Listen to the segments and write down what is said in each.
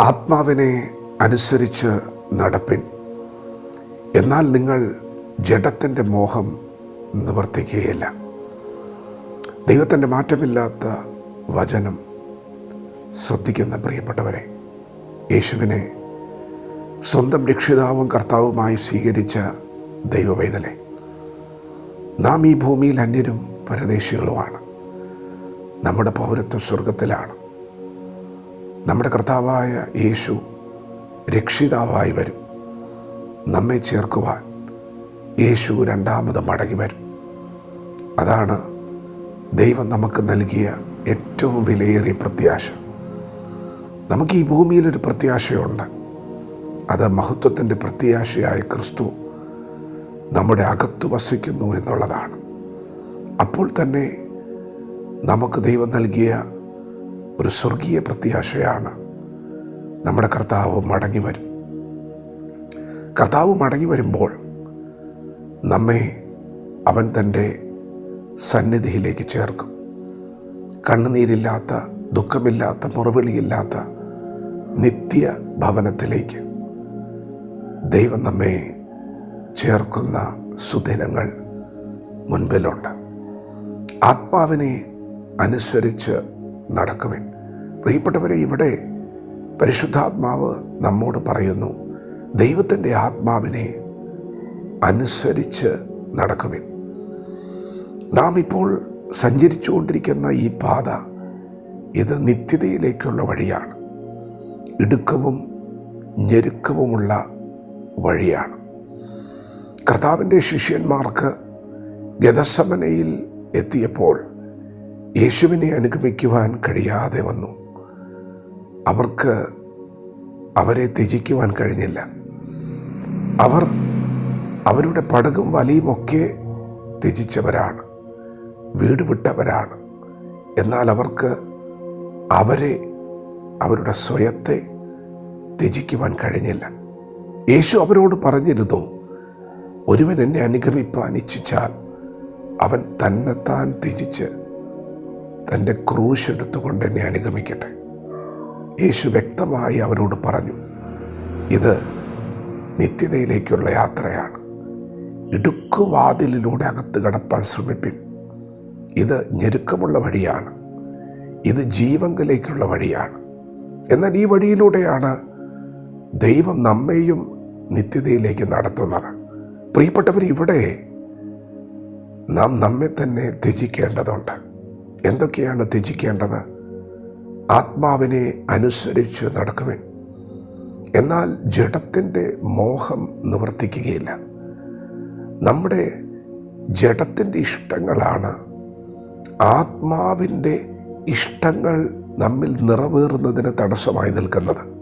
ആത്മാവിനെ അനുസരിച്ച് നടപ്പിൻ. എന്നാൽ നിങ്ങൾ ജഡത്തിന്റെ മോഹം നിവർത്തിക്കുകയില്ല. ദൈവത്തിന്റെ മാറ്റമില്ലാത്ത വചനം ശ്രദ്ധിക്കുന്ന പ്രിയപ്പെട്ടവരെ യേശുവിനെ സ്വന്തം രക്ഷിതാവും കർത്താവുമായി സ്വീകരിച്ച ദൈവവൈതലെ നാം ഈ ഭൂമിയിൽ അന്യരും പരദേശികളുമാണ്. നമ്മുടെ പൗരത്വം സ്വർഗത്തിലാണ് നമ്മുടെ കർത്താവായ യേശു രക്ഷിതാവായി വരും. നമ്മെ ചേർക്കുവാൻ യേശു രണ്ടാമത് മടങ്ങി വരും. അതാണ് ദൈവം നമുക്ക് നൽകിയ ഏറ്റവും വിലയേറിയ പ്രത്യാശ. നമുക്ക് ഈ ഭൂമിയിലൊരു പ്രത്യാശയുണ്ട്. അത് മഹത്വത്തിന്റെ പ്രത്യാശയായ ക്രിസ്തു നമ്മുടെ അകത്ത് വസിക്കുന്നു എന്നുള്ളതാണ്. അപ്പോൾ തന്നെ നമുക്ക് ദൈവം നൽകിയ ഒരു സ്വർഗീയ പ്രത്യാശയാണ്. നമ്മുടെ കർത്താവ് മടങ്ങി വരും. കർത്താവ് മടങ്ങി വരുമ്പോൾ നമ്മെ അവൻ തന്റെ സന്നിധിയിലേക്ക് ചേർക്കും. കണ്ണുനീരില്ലാത്ത ദുഃഖമില്ലാത്ത മുറവിളിയില്ലാത്ത നിത്യ ഭവനത്തിലേക്ക് ദൈവം നമ്മെ ചേർക്കുന്ന സുദിനങ്ങൾ മുൻപിലുണ്ട്. ആത്മാവിനെ അനുസരിച്ച് നടക്കുവിൻ. പ്രിയപ്പെട്ടവരെ ഇവിടെ പരിശുദ്ധാത്മാവ് നമ്മോട് പറയുന്നു ദൈവത്തിന്റെ ആത്മാവിനെ അനുസരിച്ച് നടക്കുവിൻ. നാം ഇപ്പോൾ സഞ്ചരിച്ചുകൊണ്ടിരിക്കുന്ന ഈ പാത ഇത് നിത്യതയിലേക്കുള്ള വഴിയാണ്. ഇടുക്കവും ഞെരുക്കവുമുള്ള വഴിയാണ്. കർത്താവിന്റെ ശിഷ്യന്മാർക്ക് ഗതസമനയിൽ എത്തിയപ്പോൾ യേശുവിനെ അനുഗമിക്കുവാൻ കഴിയാതെ വന്നു. അവർക്ക് അവരെ ത്യജിക്കുവാൻ കഴിഞ്ഞില്ല. അവർ അവരുടെ പടകും വലയുമൊക്കെ ത്യജിച്ചവരാണ്. വീട് വിട്ടവരാണ്. എന്നാൽ അവർക്ക് അവരെ അവരുടെ സ്വയത്തെ ത്യജിക്കുവാൻ കഴിഞ്ഞില്ല. യേശു അവരോട് പറഞ്ഞിരുന്നു ഒരുവൻ എന്നെ അനുഗമിപ്പാൻ ഇച്ഛിച്ചാൽ അവൻ തന്നെത്താൻ ത്യജിച്ച് തന്റെ ക്രൂശ് എടുത്തുകൊണ്ട് എന്നെ അനുഗമിക്കട്ടെ. യേശു വ്യക്തമായി അവരോട് പറഞ്ഞു ഇത് നിത്യതയിലേക്കുള്ള യാത്രയാണ്. ഇടുക്കുവാതിലിലൂടെ അകത്ത് കടപ്പാൻ ശ്രമിപ്പിൻ. ഇത് ഞെരുക്കമുള്ള വഴിയാണ്. ഇത് ജീവങ്കലേക്കുള്ള വഴിയാണ്. എന്നാൽ ഈ വഴിയിലൂടെയാണ് ദൈവം നമ്മെയും നിത്യതയിലേക്ക് നടത്തുന്നത്. പ്രിയപ്പെട്ടവർ ഇവിടെ നാം നമ്മെ തന്നെ ത്യജിക്കേണ്ടതുണ്ട്. എന്തൊക്കെയാണ് ത്യജിക്കേണ്ടത്? ആത്മാവിനെ അനുസരിച്ച് നടക്കുവിൻ. എന്നാൽ ജഡത്തിന്റെ മോഹം നിവർത്തിക്കുകയില്ല. നമ്മുടെ ജഡത്തിന്റെ ഇഷ്ടങ്ങളാണ്. ആത്മാവിന്റെ ഇഷ്ടങ്ങൾ നമ്മിൽ നിറവേറുന്നതിന് തടസ്സമായി നിൽക്കുന്നത്.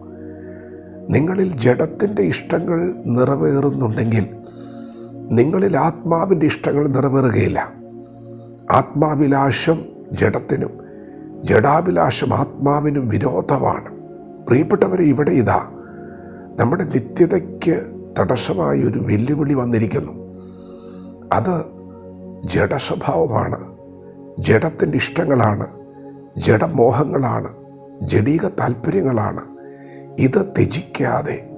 നിങ്ങളിൽ ജഡത്തിന്റെ ഇഷ്ടങ്ങൾ നിറവേറുന്നുണ്ടെങ്കിൽ നിങ്ങളിൽ ആത്മാവിന്റെ ഇഷ്ടങ്ങൾ നിറവേറുകയില്ല. ആത്മാവിലാശം ജഡത്തിനും ജഡാഭിലാഷം ആത്മാവിനും വിരോധമാണ്. പ്രിയപ്പെട്ടവരെ ഇവിടെ ഇതാ നമ്മുടെ നിത്യതയ്ക്ക് തടസ്സമായി ഒരു വെല്ലുവിളി വന്നിരിക്കുന്നു. അത് ജഡസ്വഭാവമാണ് ജഡത്തിന്റെ ഇഷ്ടങ്ങളാണ് ജഡമോഹങ്ങളാണ് ജഡീക താല്പര്യങ്ങളാണ് ഇത് ത്യജിക്കാതെ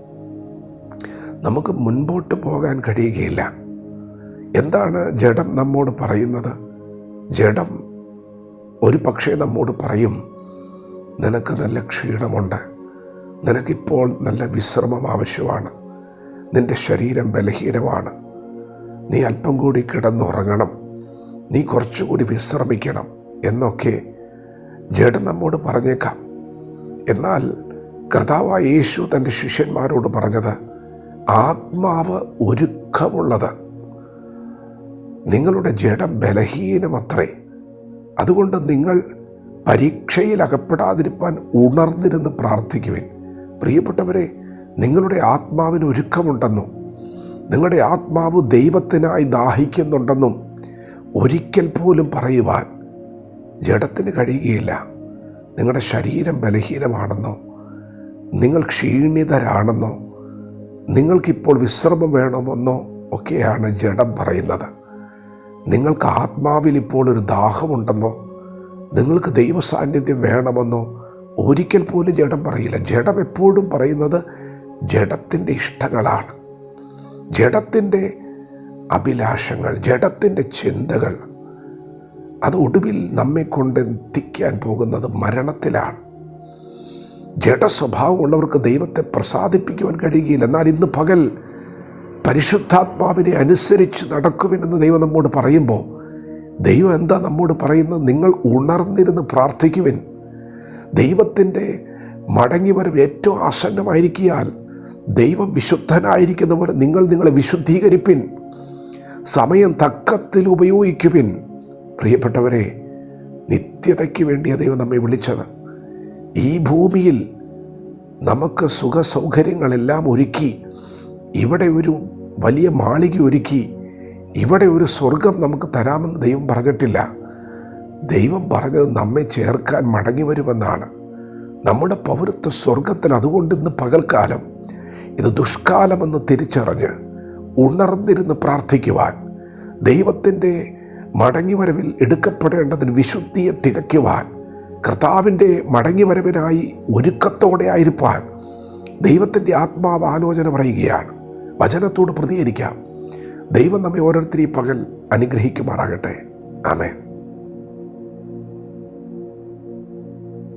നമുക്ക് മുൻപോട്ട് പോകാൻ കഴിയുകയില്ല. എന്താണ് ജഡം നമ്മോട് പറയുന്നത്? ജഡം ഒരു പക്ഷേ നമ്മോട് പറയും നിനക്ക് നല്ല ക്ഷീണമുണ്ട്. നിനക്കിപ്പോൾ നല്ല വിശ്രമം ആവശ്യമാണ്. നിന്റെ ശരീരം ബലഹീനമാണ്. നീ അല്പം കൂടി കിടന്നുറങ്ങണം. നീ കുറച്ചുകൂടി വിശ്രമിക്കണം. എന്നൊക്കെ ജഡം നമ്മോട് പറഞ്ഞേക്കാം. എന്നാൽ കർത്താവായ യേശു തന്റെ ശിഷ്യന്മാരോട് പറഞ്ഞത് ആത്മാവ് ഒരുക്കമുള്ളത്. നിങ്ങളുടെ ജഡം ബലഹീനമത്രേ. അതുകൊണ്ട് നിങ്ങൾ പരീക്ഷയിൽ അകപ്പെടാതിരിക്കാൻ ഉണർന്നിരുന്ന് പ്രാർത്ഥിക്കുവിൻ. പ്രിയപ്പെട്ടവരെ നിങ്ങളുടെ ആത്മാവിന് ഒരുക്കമുണ്ടെന്നും നിങ്ങളുടെ ആത്മാവ് ദൈവത്തിനായി ദാഹിക്കുന്നുണ്ടെന്നും ഒരിക്കൽ പോലും പറയുവാൻ ജഡത്തിന് കഴിയുകയില്ല. നിങ്ങളുടെ ശരീരം ബലഹീനമാണെന്നോ നിങ്ങൾ ക്ഷീണിതരാണെന്നോ നിങ്ങൾക്കിപ്പോൾ വിശ്രമം വേണമെന്നോ ഒക്കെയാണ് ജഡം പറയുന്നത്. നിങ്ങൾക്ക് ആത്മാവിൽ ഇപ്പോൾ ഒരു ദാഹമുണ്ടെന്നോ? നിങ്ങൾക്ക് ദൈവസാന്നിധ്യം വേണമെന്നോ? ഒരിക്കൽ പോലും ജഡം പറയില്ല. ജഡം എപ്പോഴും പറയുന്നത് ജഡത്തിന്റെ ഇഷ്ടങ്ങളാണ്. ജഡത്തിന്റെ അഭിലാഷങ്ങൾ ജഡത്തിന്റെ ചിന്തകൾ. അത് ഒടുവിൽ നമ്മെ കൊണ്ട് എത്തിക്കാൻ പോകുന്നത് മരണത്തിലാണ്. ജഡസ്വഭാവമുള്ളവർക്ക് ദൈവത്തെ പ്രസാദിപ്പിക്കുവാൻ കഴിയുകയില്ല. എന്നാൽ ഇന്ന് പകൽ പരിശുദ്ധാത്മാവിനെ അനുസരിച്ച് നടക്കുമെന്ന് ദൈവം നമ്മോട് പറയുമ്പോൾ ദൈവം എന്താ നമ്മോട് പറയുന്നത്? നിങ്ങൾ ഉണർന്നിരുന്ന് പ്രാർത്ഥിക്കുവിൻ. ദൈവത്തിന്റെ മടങ്ങിവരവ് ഏറ്റവും ആസന്നമായിരിക്കിയാൽ ദൈവം വിശുദ്ധനായിരിക്കുന്ന പോലെ നിങ്ങൾ നിങ്ങളെ വിശുദ്ധീകരിപ്പിൻ. സമയം തക്കത്തിൽ ഉപയോഗിക്കുവിൻ. പ്രിയപ്പെട്ടവരെ നിത്യതയ്ക്ക് വേണ്ടിയാണ് ദൈവം നമ്മെ വിളിച്ചത്. ഈ ഭൂമിയിൽ നമുക്ക് സുഖസൗകര്യങ്ങളെല്ലാം ഒരുക്കി ഇവിടെ ഒരു വലിയ മാളിക ഒരുക്കി ഇവിടെ ഒരു സ്വർഗം നമുക്ക് തരാമെന്ന് ദൈവം പറഞ്ഞിട്ടില്ല. ദൈവം പറഞ്ഞത് നമ്മെ ചേർക്കാൻ മടങ്ങി വരുമെന്നാണ്. നമ്മുടെ പൗരത്വ സ്വർഗത്തിൽ അതുകൊണ്ട് ഇന്ന് പകൽക്കാലം ഇത് ദുഷ്കാലമെന്ന് തിരിച്ചറിഞ്ഞ് ഉണർന്നിരുന്ന് പ്രാർത്ഥിക്കുവാൻ ദൈവത്തിന്റെ മടങ്ങിവരവിൽ എടുക്കപ്പെടേണ്ടതിന് വിശുദ്ധിയെ തികയ്ക്കുവാൻ കർത്താവിന്റെ മടങ്ങിവരവിനായി ഒരുക്കത്തോടെ ആയിരിക്കാൻ ദൈവത്തിന്റെ ആത്മാവ് ആലോചന പറയുകയാണ്. വചനത്തോട് പ്രതികരിക്കാം. ദൈവം നമ്മെ ഓരോരുത്തരെയും പകൽ അനുഗ്രഹിക്കുമാറാകട്ടെ. ആമേൻ.